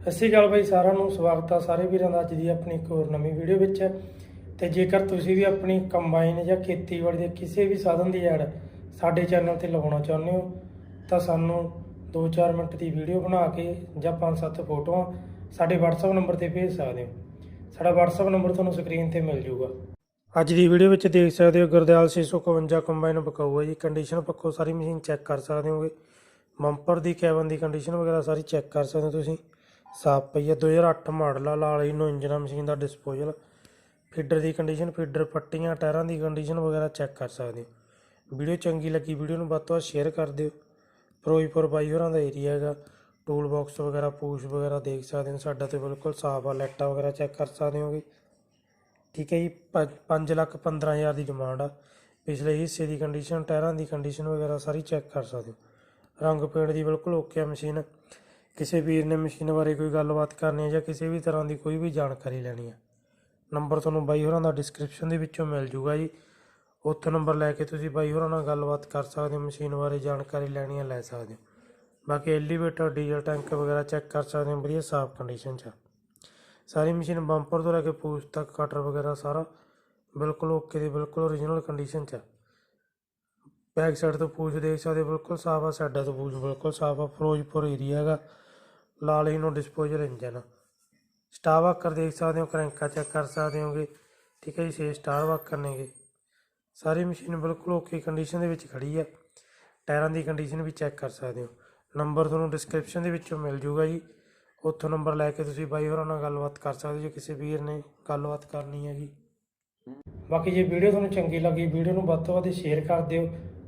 ਸਤਿ ਸ਼੍ਰੀ ਅਕਾਲ ਬਾਈ, ਸਾਰਿਆਂ ਨੂੰ ਸਵਾਗਤ ਆ ਸਾਰੇ ਵੀਰਾਂ ਦਾ ਅੱਜ ਦੀ ਆਪਣੀ ਇੱਕ ਹੋਰ ਨਵੀਂ ਵੀਡੀਓ ਵਿੱਚ। ਤੇ ਜੇਕਰ ਤੁਸੀਂ ਵੀ ਆਪਣੀ ਕੰਬਾਈਨ ਜਾਂ ਖੇਤੀਬਾੜੀ ਦੇ ਕਿਸੇ ਵੀ ਸਾਧਨ ਦੀ ਐਡ ਸਾਡੇ ਚੈਨਲ ਤੇ ਲਗਾਉਣਾ ਚਾਹੁੰਦੇ ਹੋ, ਤਾਂ ਸਾਨੂੰ 2-4 ਮਿੰਟ ਦੀ ਵੀਡੀਓ ਬਣਾ ਕੇ ਜਾਂ 5-7 ਫੋਟੋਆਂ ਸਾਡੇ WhatsApp ਨੰਬਰ ਤੇ ਭੇਜ ਸਕਦੇ ਹੋ। ਸਾਡਾ WhatsApp ਨੰਬਰ ਤੁਹਾਨੂੰ ਸਕਰੀਨ ਤੇ ਮਿਲ ਜਾਊਗਾ। ਅੱਜ ਦੀ ਵੀਡੀਓ ਵਿੱਚ ਦੇਖ ਸਕਦੇ ਹੋ ਗੁਰਦਿਆਲ 651 ਕੰਬਾਈਨ ਬਕਾਊ ਹੈ ਜੀ। ਕੰਡੀਸ਼ਨ ਪੱਖੋਂ ਸਾਰੀ ਮਸ਼ੀਨ ਚੈੱਕ ਕਰ ਸਕਦੇ ਹੋਗੇ। ਬੰਪਰ ਦੀ ਕੈਬਨ ਦੀ ਕੰਡੀਸ਼ਨ ਵਗੈਰਾ ਸਾਰੀ ਚੈੱਕ ਕਰ ਸਕਦੇ ਹੋ ਤੁਸੀਂ। ਸਾਫ਼ ਪਈ ਹੈ 2008 ਮਾਡਲ ਆ, ਲਾਲ ਹੀ ਨੂੰ ਇੰਜਨ ਮਸ਼ੀਨ ਦਾ ਡਿਸਪੋਜ਼ਲ ਫੀਡਰ ਦੀ ਕੰਡੀਸ਼ਨ ਫੀਡਰ ਪੱਟੀਆਂ, ਟਾਇਰਾਂ ਦੀ ਕੰਡੀਸ਼ਨ ਵਗੈਰਾ ਚੈੱਕ ਕਰ ਸਕਦੇ ਹੋ। ਵੀਡੀਓ ਚੰਗੀ ਲੱਗੀ, ਵੀਡੀਓ ਨੂੰ ਵੱਧ ਤੋਂ ਵੱਧ ਸ਼ੇਅਰ ਕਰ ਦਿਓ। ਫਿਰੋਜ਼ਪੁਰ ਬਾਈ ਹੋਰਾਂ ਦਾ ਏਰੀਆ ਹੈਗਾ। ਟੂਲ ਬਾਕਸ ਵਗੈਰਾ, ਪੂਛ ਵਗੈਰਾ ਦੇਖ ਸਕਦੇ ਹੋ। ਸਾਡਾ ਤੇ ਬਿਲਕੁਲ ਸਾਫ਼ ਆ, ਲਾਈਟਾਂ ਵਗੈਰਾ ਚੈੱਕ ਕਰ ਸਕਦੇ ਹੋਗੇ। ਠੀਕ ਹੈ ਜੀ 5 ਲੱਖ 15000 ਦੀ ਡਿਮਾਂਡ ਆ। ਪਿਛਲੇ ਹਿੱਸੇ ਦੀ ਕੰਡੀਸ਼ਨ ਟਾਇਰਾਂ ਦੀ ਕੰਡੀਸ਼ਨ ਵਗੈਰਾ ਸਾਰੀ ਚੈੱਕ ਕਰ ਸਕਦੇ ਹੋ। ਰੰਗ ਪੇਂਟ ਦੀ ਬਿਲਕੁਲ ਓਕੇ ਆ ਮਸ਼ੀਨ ਕਿਸੇ ਵੀਰ ਨੇ ਮਸ਼ੀਨ ਬਾਰੇ ਕੋਈ ਗੱਲਬਾਤ ਕਰਨੀ ਹੈ ਜਾਂ ਕਿਸੇ ਵੀ ਤਰ੍ਹਾਂ ਦੀ ਕੋਈ ਵੀ ਜਾਣਕਾਰੀ ਲੈਣੀ ਹੈ, ਨੰਬਰ ਤੁਹਾਨੂੰ ਬਾਈ ਹੋਰਾਂ ਦਾ ਡਿਸਕ੍ਰਿਪਸ਼ਨ ਦੇ ਵਿੱਚੋਂ ਮਿਲ ਜੂਗਾ ਜੀ। ਉੱਥੋਂ ਨੰਬਰ ਲੈ ਕੇ ਤੁਸੀਂ ਬਾਈ ਹੋਰਾਂ ਨਾਲ ਗੱਲਬਾਤ ਕਰ ਸਕਦੇ ਹੋ, ਮਸ਼ੀਨ ਬਾਰੇ ਜਾਣਕਾਰੀ ਲੈਣੀ ਹੈ, ਲੈ ਸਕਦੇ ਹੋ। ਬਾਕੀ ਐਲੀਵੇਟਰ ਡੀਜ਼ਲ ਟੈਂਕ ਵਗੈਰਾ ਚੈੱਕ ਕਰ ਸਕਦੇ ਹੋ, ਵਧੀਆ ਸਾਫ਼ ਕੰਡੀਸ਼ਨ 'ਚ। ਆ। ਸਾਰੀ ਮਸ਼ੀਨ ਬੰਪਰ ਤੋਂ ਲੈ ਕੇ ਪੂਛ ਤੱਕ ਕਟਰ ਵਗੈਰਾ ਸਾਰਾ ਬਿਲਕੁਲ ਓਕੇ ਦੀ ਬਿਲਕੁਲ ਓਰੀਜਨਲ ਕੰਡੀਸ਼ਨ 'ਚ ਆ ਬੈਕ ਸਾਈਡ ਤੋਂ ਪੂਛ ਦੇਖ ਸਕਦੇ ਹੋ, ਬਿਲਕੁਲ ਸਾਫ਼ ਆ ਸਾਡਾ ਤੋਂ ਪੂਛ ਬਿਲਕੁਲ ਸਾਫ਼ ਆ ਫਿਰੋਜ਼ਪੁਰ ਏਰੀਆ ਹੈਗਾ। ਲਾਲ ਹੀ ਨੂੰ ਡਿਸਪੋਜ਼ਲ ਇੰਜਨ ਸਟਾਰ ਵਾਕਰ ਦੇਖ ਸਕਦੇ ਹੋ ਕਰੰਕਾ ਚੈੱਕ ਕਰ ਸਕਦੇ ਹੋਗੇ। ਠੀਕ ਹੈ ਜੀ ਛੇ ਸਟਾਰ ਵਾਕਰ ਨੇਗੇ। ਸਾਰੀ ਮਸ਼ੀਨ ਬਿਲਕੁਲ ਓਕੇ ਕੰਡੀਸ਼ਨ ਦੇ ਵਿੱਚ ਖੜੀ ਆ। ਟਾਇਰਾਂ ਦੀ ਕੰਡੀਸ਼ਨ ਵੀ ਚੈੱਕ ਕਰ ਸਕਦੇ ਹੋ। ਨੰਬਰ ਤੁਹਾਨੂੰ ਡਿਸਕ੍ਰਿਪਸ਼ਨ ਦੇ ਵਿੱਚੋਂ ਮਿਲ ਜੂਗਾ ਜੀ। ਉੱਥੋਂ ਨੰਬਰ ਲੈ ਕੇ ਤੁਸੀਂ ਬਾਈ ਹੋਰਾਂ ਨਾਲ ਗੱਲਬਾਤ ਕਰ ਸਕਦੇ ਹੋ ਜੇ ਕਿਸੇ ਵੀਰ ਨੇ ਗੱਲਬਾਤ ਕਰਨੀ ਹੈਗੀ। ਬਾਕੀ ਜੇ ਵੀਡੀਓ ਤੁਹਾਨੂੰ ਚੰਗੀ ਲੱਗੀ ਵੀਡੀਓ ਨੂੰ ਵੱਧ ਤੋਂ ਵੱਧ ਸ਼ੇਅਰ ਕਰ ਦਿਓ।